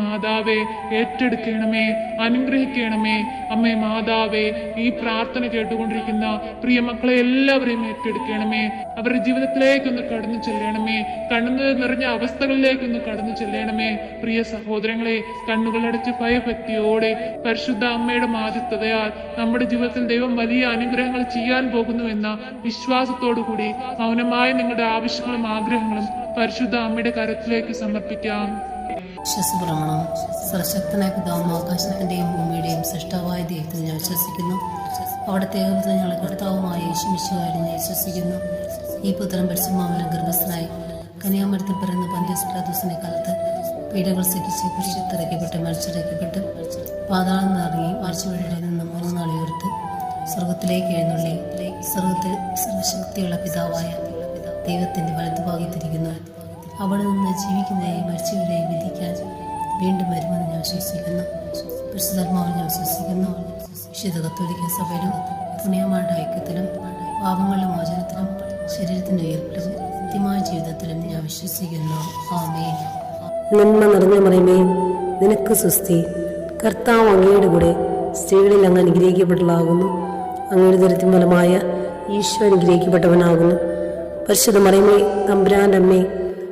മാതാവേ ഏറ്റെടുക്കണമേ അനുഗ്രഹിക്കണമേ. അമ്മേ മാതാവേ ഈ പ്രാർത്ഥന കേട്ടുകൊണ്ടിരിക്കുന്ന പ്രിയ മക്കളെ എല്ലാവരെയും ഏറ്റെടുക്കണമേ. അവരുടെ ജീവിതത്തിലേക്കൊന്ന് കടന്നു ചെല്ലണമേ. കണ്ണു നിറഞ്ഞ അവസ്ഥകളിലേക്കൊന്ന് കടന്നു ചെല്ലണമേ. പ്രിയ സഹോദരങ്ങളെ കണ്ണുകളടച്ച് ഭയഭക്തിയോടെ പരിശുദ്ധ അമ്മയുടെ മാധ്യസ്ഥതയാൽ നമ്മുടെ ജീവിതത്തിൽ ദൈവം വലിയ അനുഗ്രഹങ്ങൾ ചെയ്യാൻ പോകുന്നു എന്ന വിശ്വാസത്തോടു കൂടി മൗനമായ നിങ്ങളുടെ ആവശ്യങ്ങളും ആഗ്രഹങ്ങളും പരിശുദ്ധ അമ്മയുടെ കരത്തിലേക്ക് സമർപ്പിക്കാം. വിശ്വസപ്രമാണം സർശക്തനായ പിതാവും ആകാശത്തിന്റെയും ഭൂമിയുടെയും സൃഷ്ടാവായ ദൈവത്തിൽ ഞാൻ വിശ്വസിക്കുന്നു അവിടുത്തെ ഏകപുത്രൻ ഞങ്ങളുടെ കർത്താവുമായ യേശുമിശുകാരും ഞാൻ വിശ്വസിക്കുന്നു ഈ പുത്രം പരിശുമാവലം ഗർഭസ്ഥനായി കന്യാമരത്തിൽ പിറന്ന് പന്ത്യസ്പ്രാദൂസിനെ കാലത്ത് പീഡകൾ സഹിച്ച് കുരിശിത്തിറക്കപ്പെട്ട് മരിച്ചിറക്കപ്പെട്ട് പാതാളം നിറങ്ങി മരിച്ചവരുടെ നിന്ന് മൂന്ന് നാളെ ഉയർത്ത് സ്വർഗത്തിലേക്ക് എഴുന്നള്ളി. സ്വർഗത്തിൽ സർവശക്തിയുള്ള പിതാവായ ദൈവത്തിന്റെ വലതുഭാഗത്തിരിക്കുന്നു അവിടെ നിന്ന് ജീവിക്കുന്നതിനെയും മരിച്ചവരെയും വിധിക്കാൻ വീണ്ടും വരുമെന്ന് ഞാൻ വിശ്വസിക്കുന്നു. പരിശുദ്ധർമാവ് ഞാൻ വിശ്വസിക്കുന്നു. വിശുദ്ധ കത്തോലിക്ക സഭയിലും പുണ്യമാരുടെ ഐക്യത്തിലും പാപങ്ങളുടെ മോചനത്തിലും ശരീരത്തിന്റെ ഉയർപ്പിലും കൃത്യമായ ജീവിതത്തിലും ഞാൻ വിശ്വസിക്കുന്നു. ആമേ നന്മ നിറഞ്ഞ മറിമേ നിനക്ക് സുസ്തി കർത്താവ് അങ്ങയുടെ കൂടെ സ്ത്രീകളിൽ അങ്ങ് അനുഗ്രഹിക്കപ്പെട്ടതാകുന്നു അങ്ങയുടെ ദുരിതം ഫലമായ ഈശോ അനുഗ്രഹിക്കപ്പെട്ടവനാകുന്നു. പരിശുദ്ധ മറിമേ തമ്പുരാന്റെ അമ്മേ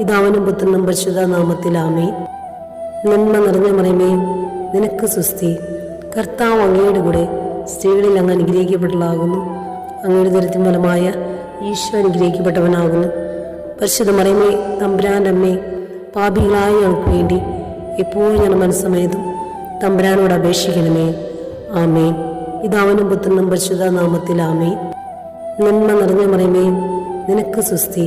പിതാവിനും പുത്രനും പരിശുദ്ധ നാമത്തിലാമേ നന്മ നിറഞ്ഞ മറിമേ നിനക്ക് സുസ്തി കർത്താവ് അങ്ങയുടെ കൂടെ സ്ത്രീകളിൽ അങ്ങ് അനുഗ്രഹിക്കപ്പെട്ടതാകുന്നു അങ്ങയുടെ ദുരിതം ഫലമായ ഈശോ അനുഗ്രഹിക്കപ്പെട്ടവനാകുന്നു. പരിശുദ്ധ മറിമേ തമ്പുരാന്റെ അമ്മേ പാപികളായ ഞങ്ങൾക്ക് വേണ്ടി എപ്പോഴും ഞാൻ മനസ്സമേതും തമ്പുരാനോട് അപേക്ഷിക്കണമേ. ആമേ പിതാവിനും പുത്രനും പരിശുദ്ധ നാമത്തിൽ ആമേ നന്മ നിറഞ്ഞ മറിമേ നിനക്ക് സുസ്തി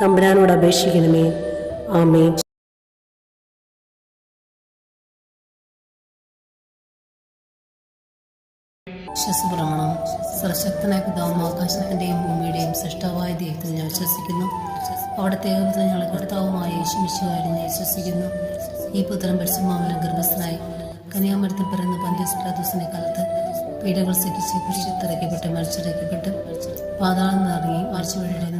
തമ്പുരാനോട് അപേക്ഷിക്കണമേ. ആമേ വിശ്വസപ്രമാണം സർശക്തനായ പിതാവും ആകാശത്തിന്റെയും ഭൂമിയുടെയും സൃഷ്ടവായ ദൈവത്തിൽ ഞാൻ വിശ്വസിക്കുന്നു. അവിടത്തെ ഏകപുത്രൻ ഞങ്ങളുടെ കർത്താവുമായ യേശുമിശുകാരും ഞാൻ വിശ്വസിക്കുന്നു. ഈ പുത്രം പരിശുമാവലം ഗർഭസ്ഥനായി കനിയാമരത്തിൽ പിറന്ന് പന്ത്യസ്പ്രാദൂസിനെ കാലത്ത് പീഡകൾ സഹിച്ച് കുരിശിത്തിറക്കപ്പെട്ട് മരിച്ചിറക്കപ്പെട്ട് പാതാളം നിറങ്ങി മരിച്ചു ഉയർത്ത്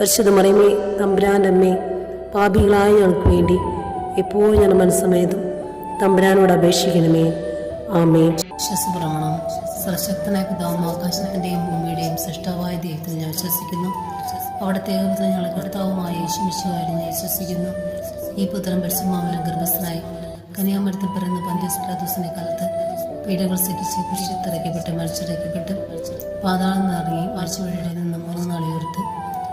പരിശുദ്ധ മറിയമേ തമ്പുരാന്റെ അമ്മേ പാപികളായ ഞങ്ങൾക്ക് വേണ്ടി എപ്പോഴും ഞാൻ മനസ്സമേതും തമ്പുരാനോട് അപേക്ഷിക്കണമേ. ആമേ വിശ്വസപ്രമാണം. സർശക്തനായ പിതാവും ആകാശത്തിന്റെയും ഭൂമിയുടെയും സൃഷ്ടാവായ ദൈവത്തിൽ ഞാൻ വിശ്വസിക്കുന്നു. അവിടുത്തെ ഏകപുത്ര ഞങ്ങളെ കർത്താവുമായ യേശുമിശുകാരി ഞാൻ വിശ്വസിക്കുന്നു. ഈ പുത്രൻ പരിശുമാമലം ഗർഭസ്ഥനായി കന്യാമരത്തിൽ പിറന്ന് പന്ത്യസ്പ്രാദോസിനെ കാലത്ത് പീഡകൾ സഹിച്ച് കുരിശത്തിറക്കപ്പെട്ട് മരിച്ചിറക്കപ്പെട്ട് പാതാളം നിറങ്ങി മരിച്ചുവഴിയിൽ നിന്ന് മൂന്ന് ഉയർത്ത്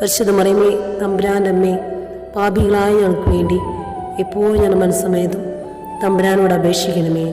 പരിശുദ്ധ മറിയമേ തമ്പുരാന്റെ അമ്മേ പാപികളായ ഞങ്ങൾക്ക് വേണ്ടി എപ്പോഴും ഞാൻ മനസ്സമേതും തമ്പുരാനോട് അപേക്ഷിക്കണമേ.